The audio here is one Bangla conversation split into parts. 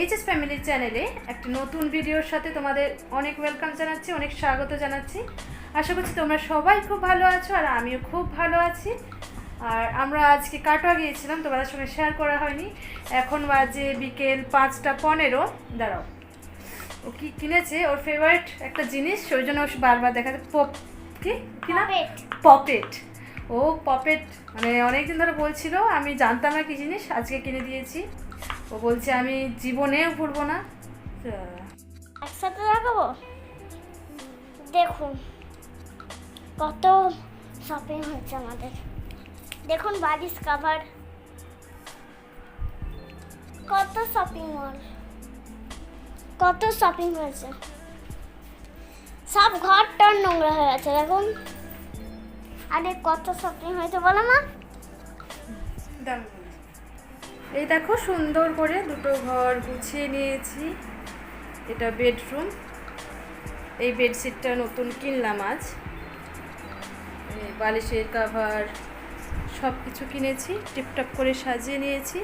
এইচএস ফ্যামিলির চ্যানেলে একটা নতুন ভিডিওর সাথে তোমাদের অনেক ওয়েলকাম জানাচ্ছি অনেক স্বাগত জানাচ্ছি। আশা করছি তোমরা সবাই খুব ভালো আছো আর আমিও খুব ভালো আছি। আর আমরা আজকে কাটোয়া গিয়েছিলাম তোমাদের সঙ্গে শেয়ার করা হয়নি। এখন বাজে বিকেল পাঁচটা পনেরো। দাঁড়াও। ও কি কিনেছে? ওর ফেভারিট একটা জিনিস ওই জন্য বারবার দেখাতে পপ কি? কিনা Puppet. পপেট ও পপেট মানে অনেকদিন ধরে বলছিল আমি জানতাম না কি জিনিস আজকে কিনে দিয়েছি। ও বলছে আমি জীবনেও ভুলবো না। একসাথে লাগাবো দেখুন কত শপিং হচ্ছে আমাদের। দেখুন বালিশ কাভার কত শপিং মল কত শপিং হয়েছে। সব ঘরটা নোংরা হয়ে গেছে দেখুন। আরে কত শপিং হয়েছে বলো মা। বলি। এই দেখো সুন্দর করে দুটো ঘর গুছিয়ে নিয়েছি। এটা বেডরুম। এই বেডশিটটা নতুন কিনলাম আজ। বালিশের কাভার সব কিছু কিনেছি, টিপটপ করে সাজিয়ে নিয়েছি।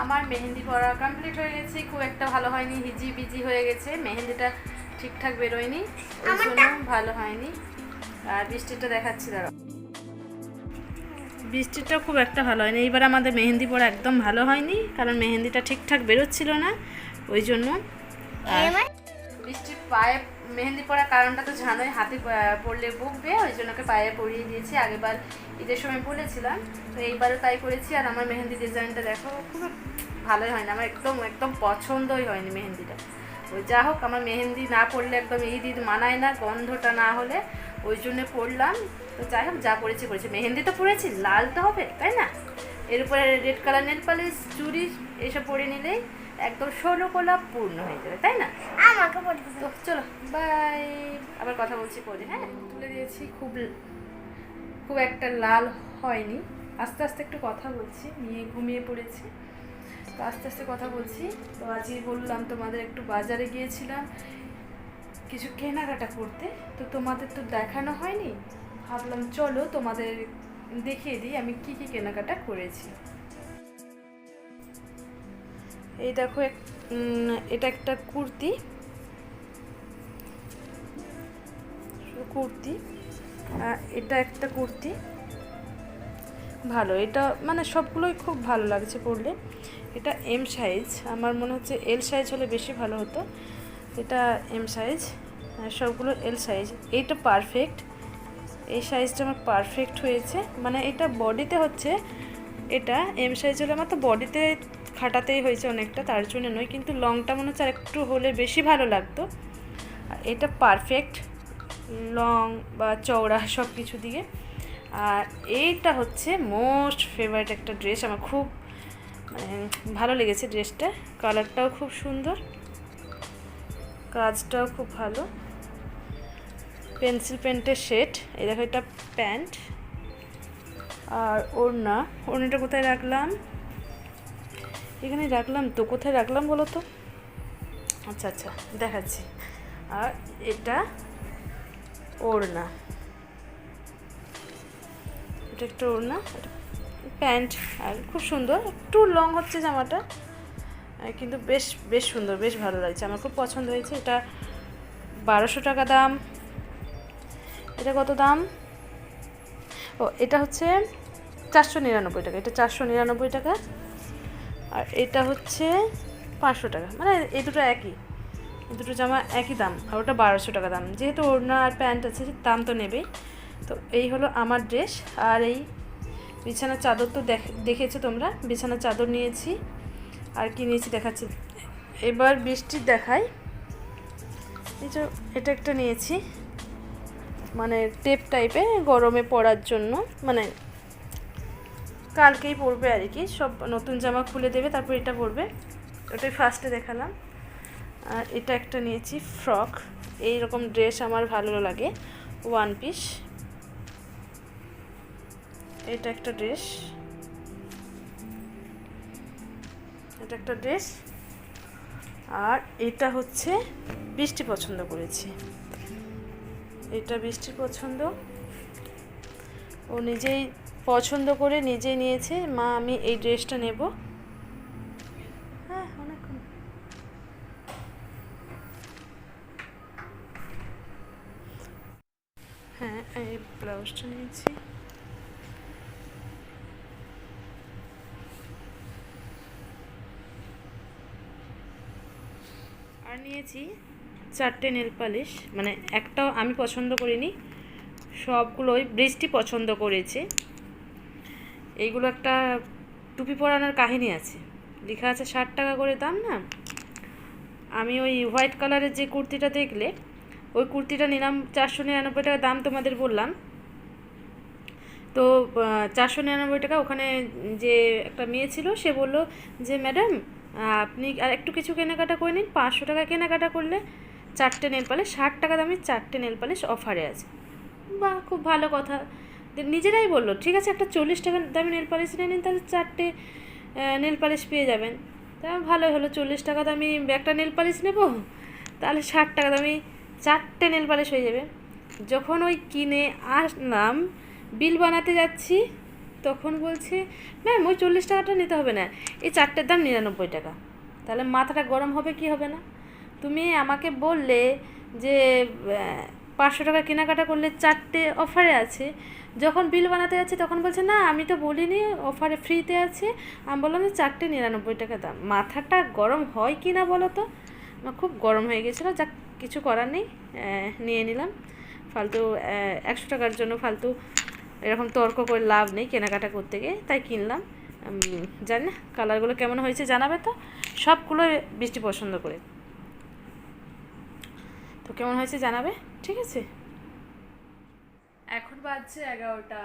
আমার মেহেন্দি পরা কমপ্লিট হয়ে গেছে খুব একটা ভালো হয়নি হিজি বিজি হয়ে গেছে মেহেন্দিটা ঠিকঠাক বেরোয়নি ওই জন্য ভালো হয়নি। আর বৃষ্টিটা দেখাচ্ছি দাঁড়াও। বৃষ্টিটা খুব একটা ভালো হয়নি এইবার আমাদের মেহেন্দি পরা একদম ভালো হয়নি কারণ মেহেন্দিটা ঠিকঠাক বেরোচ্ছিল না ওই জন্য। বৃষ্টির পায়ে মেহেন্দি পরার কারণটা তো জানোই, হাতে প- পরলে বুকবে, ওই জন্য ওকে পায়ে পরিয়ে দিয়েছি। আগেবার ঈদের সময় বলেছিলাম, তো এইবারও তাই করেছি, আর আমার মেহেন্দি ডিজাইনটা দেখো, খুব ভালোই হয়নি, আমার একদম একদম পছন্দই হয়নি মেহেন্দিটা। ওই যা হোক, আমার মেহেন্দি না পড়লে একদম ঈদ ঈদ মানায় না, গন্ধটা না হলে, ওই জন্য পরলাম। তো যাই হোক, যা পরেছি করেছি মেহেন্দি তো পরেছি, লাল তো হবে, তাই না? এর উপরে রেড কালার নেল পালিশ, চুড়ি, এসব পরে নিলেই একদম ষোলো পূর্ণ হয়ে যাবে তাই না? আমাকে তো চলো বাই আবার কথা বলছি পরে হ্যাঁ? তুলে দিয়েছি খুব খুব একটা লাল হয়নি। আস্তে আস্তে একটু কথা বলছি নিয়ে ঘুমিয়ে পড়েছি। তো আস্তে আস্তে কথা বলছি। তো আজই বললাম তোমাদের একটু বাজারে গিয়েছিলাম কিছু কেনাকাটা করতে। তো তোমাদের তো দেখানো হয়নি। ভাবলাম চলো তোমাদের দেখিয়ে দিই আমি কি কি কেনাকাটা করেছি। এই দেখো এটা একটা কুর্তি। কুর্তি। এটা একটা কুর্তি। ভালো, এটা মানে সবগুলোই খুব ভালো লাগছে পরলে। এটা এম সাইজ আমার মনে হচ্ছে এল সাইজ হলে বেশি ভালো হতো। এটা এম সাইজ সবগুলো এল সাইজ এইটা পারফেক্ট এই সাইজটা আমার পারফেক্ট হয়েছে। মানে এটা বডিতে হচ্ছে এটা এম সাইজ হলে আমার তো বডিতে খাটাতেই হয়েছে অনেকটা, তার জন্য নয়, কিন্তু লংটা মনে হচ্ছে আর একটু হলে বেশি ভালো লাগতো। আর এটা পারফেক্ট লং বা চওড়া সব কিছু দিয়ে। আর এইটা হচ্ছে মোস্ট ফেভারিট একটা ড্রেস আমার খুব মানে ভালো লেগেছে ড্রেসটা কালারটাও খুব সুন্দর, কাজটাও খুব ভালো। পেন্সিল প্যান্টের শেড এই দেখো এটা প্যান্ট। আর ওড়না, ওড়নাটা কোথায় রাখলাম? এখানে রাখলাম তো, কোথায় রাখলাম বলো তো? আচ্ছা আচ্ছা দেখাচ্ছি। আর এটা ওড়না। এটা একটা ওড়না প্যান্ট, আর খুব সুন্দর। একটু লং হচ্ছে জামাটা কিন্তু বেশ বেশ সুন্দর, বেশ ভালো লাগছে। আমার খুব পছন্দ হয়েছে। এটা বারোশো টাকা দাম। এটা কত দাম? ও, এটা হচ্ছে চারশো নিরানব্বই টাকা, এটা চারশো নিরানব্বই টাকা। আর এটা হচ্ছে পাঁচশো টাকা মানে এই দুটো একই, এই দুটো জামা একই দাম, আর ওটা বারোশো টাকা দাম। যেহেতু ওড়না আর প্যান্ট আছে, দাম তো নেবেই। তো এই হলো আমার ড্রেস, আর এই বিছানার চাদর তো দেখ- দেখেছ তোমরা? বিছানার চাদর নিয়েছি, আর কি নিয়েছি দেখাচ্ছি। এবার বৃষ্টির দেখাই। এই যে এটা একটা নিয়েছি মানে টেপ টাইপের, গরমে পরার জন্য মানে কালকেই পরবে আর কি। সব নতুন জামা খুলে দেবে, তারপর এটা পরবে। ওটাই ফার্স্টে দেখালাম। আর এটা একটা নিয়েছি ফ্রক এই রকম ড্রেস আমার ভালো লাগে ওয়ান পিস এটা একটা ড্রেস এটা একটা ড্রেস আর এটা হচ্ছে বৃষ্টি পছন্দ করেছি। এটা বৃষ্টির পছন্দ। ও নিজেই পছন্দ করে নিজেই নিয়েছে। মা, আমি এই ড্রেসটা নেব। হ্যাঁ হ্যাঁ এই ব্লাউজটা নিয়েছি। আর নিয়েছি চারটে নেল পালিশ। মানে একটাও আমি পছন্দ করিনি, সবগুলোই বৃষ্টি পছন্দ করেছে। এইগুলো একটা টুপি পরানোর কাহিনী আছে। লেখা আছে ষাট টাকা করে দাম না? আমি ওই হোয়াইট কালারের যে কুর্তিটা দেখলে, ওই কুর্তিটা নিলাম চারশো নিরানব্বই টাকা দাম তোমাদের বললাম। তো চারশো নিরানব্বই টাকা ওখানে যে একটা মেয়ে ছিল, সে বলল যে, ম্যাডাম, আপনি আর একটু কিছু কেনাকাটা করে নিন, পাঁচশো টাকা কেনাকাটা করলে চারটে নেল পালিশ, ষাট টাকা দামে চারটে নেল পালিশ অফারে আছে। বাহ, খুব ভালো কথা। নিজেরাই বলল, ঠিক আছে, একটা চল্লিশ টাকা দামি নেল পালিশ নিয়ে নিন, তাহলে চারটে নেল পালিশ পেয়ে যাবেন। তা ভালোই হলো, চল্লিশ টাকা দামি একটা নেল পালিশ নেব, তাহলে ষাট টাকা দামি চারটে নেল পালিশ হয়ে যাবে। যখন ওই কিনে আসলাম, বিল বানাতে যাচ্ছি, তখন বলছে, ম্যাম, ওই চল্লিশ টাকাটা নিতে হবে না, এই চারটের দাম নিরানব্বই টাকা। তাহলে মাথাটা গরম হবে, কি হবে না? তুমি আমাকে বললে যে পাঁচশো টাকা কেনাকাটা করলে চারটে অফারে আছে যখন বিল বানাতে যাচ্ছি, তখন বলছে, না, আমি তো বলিনি অফারে ফ্রিতে আছে। আমি বললাম যে চারটে নিরানব্বই টাকা দাম। মাথাটা গরম হয় কি না বলো তো? আমার খুব গরম হয়ে গেছিল, যাক, কিছু করার নেই নিয়ে নিলাম। ফালতু একশো টাকার জন্য ফালতু এরকম তর্ক করে লাভ নেই কেনাকাটা করতে গিয়ে, তাই কিনলাম। জানি না কালারগুলো কেমন হয়েছে জানাবে তো? সবগুলো বৃষ্টি পছন্দ করে। তো কেমন হয়েছে জানাবে? ঠিক আছে? এখন বাজছে এগারোটা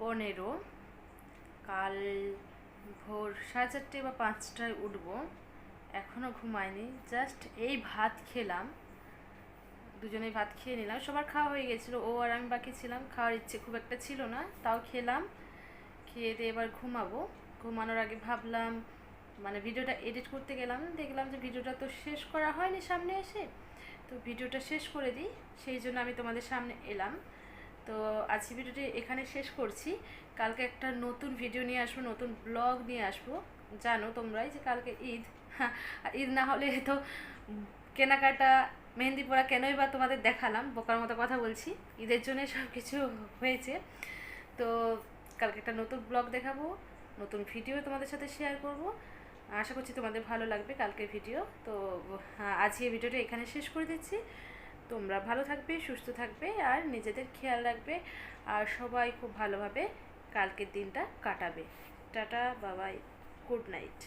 পনেরো। কাল ভোর সাড়ে চারটে বা পাঁচটায় উঠবো। এখনও ঘুমায়নি জাস্ট এই ভাত খেলাম। দুজনেই ভাত খেয়ে নিলাম। সবার খাওয়া হয়ে গেছিল, ও আর আমি বাকি ছিলাম। খাওয়ার ইচ্ছে খুব একটা ছিল না, তাও খেলাম। খেয়ে দিয়ে এবার ঘুমাবো। ঘুমানোর আগে ভাবলাম মানে ভিডিওটা এডিট করতে গেলাম, দেখলাম যে ভিডিওটা তো শেষ করা হয়নি সামনে এসে। তো ভিডিওটা শেষ করে দিই, সেই জন্য আমি তোমাদের সামনে এলাম। তো আজকে ভিডিওটি এখানে শেষ করছি। কালকে একটা নতুন ভিডিও নিয়ে আসব নতুন ব্লগ নিয়ে আসব। জানো তোমরাই যে কালকে ঈদ। হ্যাঁ, ঈদ না হলে তো কেনাকাটা মেহেন্দি পরা কেনই বা তোমাদের দেখালাম বোকার মতো কথা বলছি। ঈদের জন্য সব কিছু হয়েছে। তো কালকে একটা নতুন ব্লগ দেখাবো নতুন ভিডিও তোমাদের সাথে শেয়ার করব। আশা করছি তোমাদের ভালো লাগবে কালকের ভিডিও তো আজকে ভিডিওটা এখানে শেষ করে দিচ্ছি। তোমরা ভালো থাকবে, সুস্থ থাকবে আর নিজেদের খেয়াল রাখবে আর সবাই খুব ভালোভাবে কালকের দিনটা কাটাবে। টাটা, বাবাই, গুড নাইট।